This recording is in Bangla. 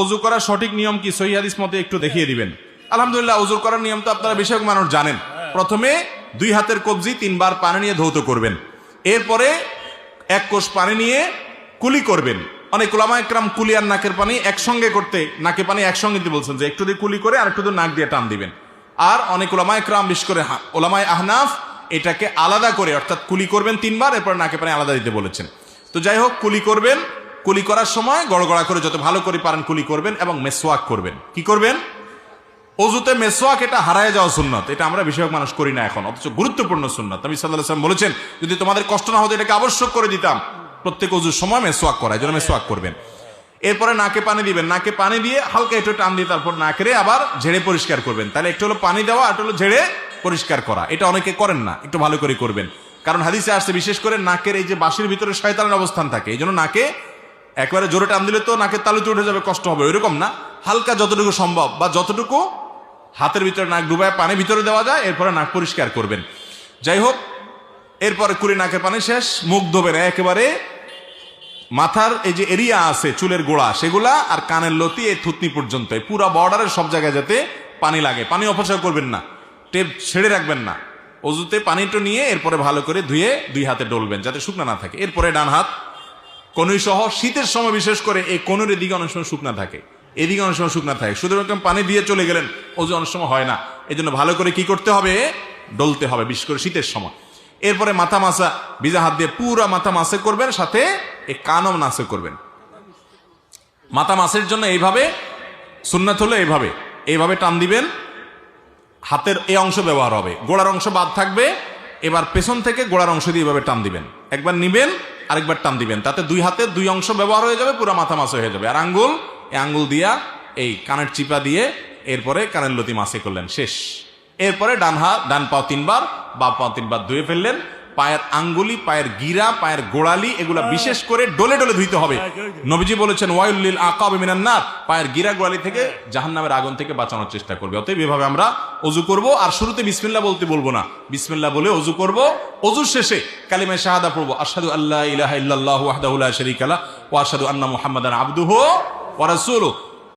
অজু করার সঠিক নিয়ম কি? সহি হাদিস মতে একটু দেখিয়ে দিবেন। আলহামদুলিল্লাহ অজু করার নিয়ম তো আপনারা বেশিরভাগ মানুষ জানেন। প্রথমে দুই হাতের কবজি তিনবার পানি নিয়ে ধৌত করবেন। এরপরে এক কোষ পানি নিয়ে কুলি করবেন। অনেক ওলামা একরাম কুলি আর নাকের পানি একসঙ্গে করতে, নাকে পানি একসঙ্গে দিতে বলছেন যে একটু দিয়ে কুলি করে আর একটু দিয়ে নাক দিয়ে টান দিবেন। আর অনেক ওলামা একরাম বিশেষ করে ওলামায় আহনাফ এটাকে আলাদা করে, অর্থাৎ কুলি করবেন তিনবার, এরপর নাকে পানি আলাদা দিতে বলেছেন। তো যাই হোক, কুলি করবেন কুলি করার সময় গড়গড়া করে যত ভালো করে পারেন কুলি করবেন এবং মেসোয়াক করবেন। কি করবেন? অজুতে মেসোয়াক এটা হারায় যাওয়া সুন্নত। এটা আমরা বেশিরভাগ মানুষ করি না এখন, অথচ গুরুত্বপূর্ণ সুন্নত। আমি সাল্লাহ সাল্লাম বলেছেন, যদি তোমাদের কষ্ট না হতো এটাকে আবশ্যক করে দিতাম। প্রত্যেক অজুর সময় মেসোয়াক করা জন্য মেসোয়াক করবেন। এরপরে নাকে পানি দিবেন। নাকে পানি দিয়ে হালকা একটু টান দিয়ে তারপর নাকেরে আবার ঝেড়ে পরিষ্কার করবেন। তাহলে একটু হলো পানি দেওয়া একটু হলো ঝেড়ে পরিষ্কার করা। এটা অনেকে করেন না, একটু ভালো করে করবেন। কারণ হাদিসে আসছে, বিশেষ করে নাকের এই যে বাঁশির ভিতরে শয়তানের অবস্থান থাকে এই জন্য নাকে একবারে জোরে টান দিলে তো নাকের তালুতে উঠে যাবে, কষ্ট হবে, ওইরকম না? হালকা যতটুকু সম্ভব বা যতটুকু হাতের ভিতরে নাক ডুবায় পানি ভিতরে দেওয়া যায়, এরপরে নাক পরিষ্কার করবেন। যাই হোক, এরপরে কুড়ি নাকের পানি শেষ, মুখ ধোবেন একেবারে। মাথার এই যে এরিয়া আছে, চুলের গোড়া, সেগুলা আর কানের লতি, এই থুতনি পর্যন্ত পুরা বর্ডারের সব জায়গায় যাতে পানি লাগে। পানি অপচয় করবেন না, টেপ ছেড়ে রাখবেন না। অজুতে পানিটা নিয়ে, এরপরে ভালো করে ধুয়ে দুই হাতে ডলবেন, যাতে শুকনা না থাকে। এরপরে ডান হাত কনুই সহ শীতের সময় বিশেষ করে এই কনুর এদিকে অনেক সময় শুকনা থাকে। এদিকে অনেক সময় শুকনা থাকে। শুধু এরকম পানি দিয়ে চলে গেলেন ওজু অনেক সময় হয় না। এই জন্য ভালো করে কি করতে হবে? ডলতে হবে, বিশেষ করে শীতের সময়। এরপরে মাথা মাসা ভিজা হাত দিয়ে পুরো মাথা মাসে করবেন, সাথে এই কানও নাসে করবেন। মাথা মাসের জন্য এইভাবে, সুন্নাত হলো এইভাবে। এইভাবে টান দিবেন, হাতের এই অংশ ব্যবহার হবে। গোড়ার অংশ বাদ থাকবে এবার পেছন থেকে গোড়ার অংশ দিয়ে এভাবে টান দিবেন। একবার নিবেন, আরেকবার টান দিবেন। তাতে দুই হাতে দুই অংশ ব্যবহার হয়ে যাবে, পুরো মাথা মাছ হয়ে যাবে। আর আঙ্গুল, এই আঙ্গুল দিয়া এই কানের চিপা দিয়ে এরপরে কানের লতি মাসে করলেন। শেষ। এরপরে ডান হাত, ডান পাও তিনবার, বা পাও তিনবার ধুয়ে ফেললেন। পায়ের আঙ্গুলি পায়ের গিরা পায়ের গোড়ালি এগুলা বিশেষ করে ডলে ডলে ধুইতে হবে। নবীজি বলেছেন ওয়াইল্লিল আকাব মিনান্নার পায়ের গিরা গোড়ালি থেকে জাহান্নামের আগুন থেকে বাঁচানোর চেষ্টা করবে। অতএব এভাবে আমরা অজু করব। আর শুরুতে বিসমিল্লা বলতে বলব না। বিসমিল্লাহ বলে অজু করব। অজুর শেষে কালিমায় শাহাদা পড়ব আশহাদু আল্লাহ ইলাহা ইল্লাল্লাহু ওয়াহদাহু লা শারীকা লা ওয়া আশহাদু আন্না মুহাম্মাদান আবদুহু ওয়া রাসূলুহু।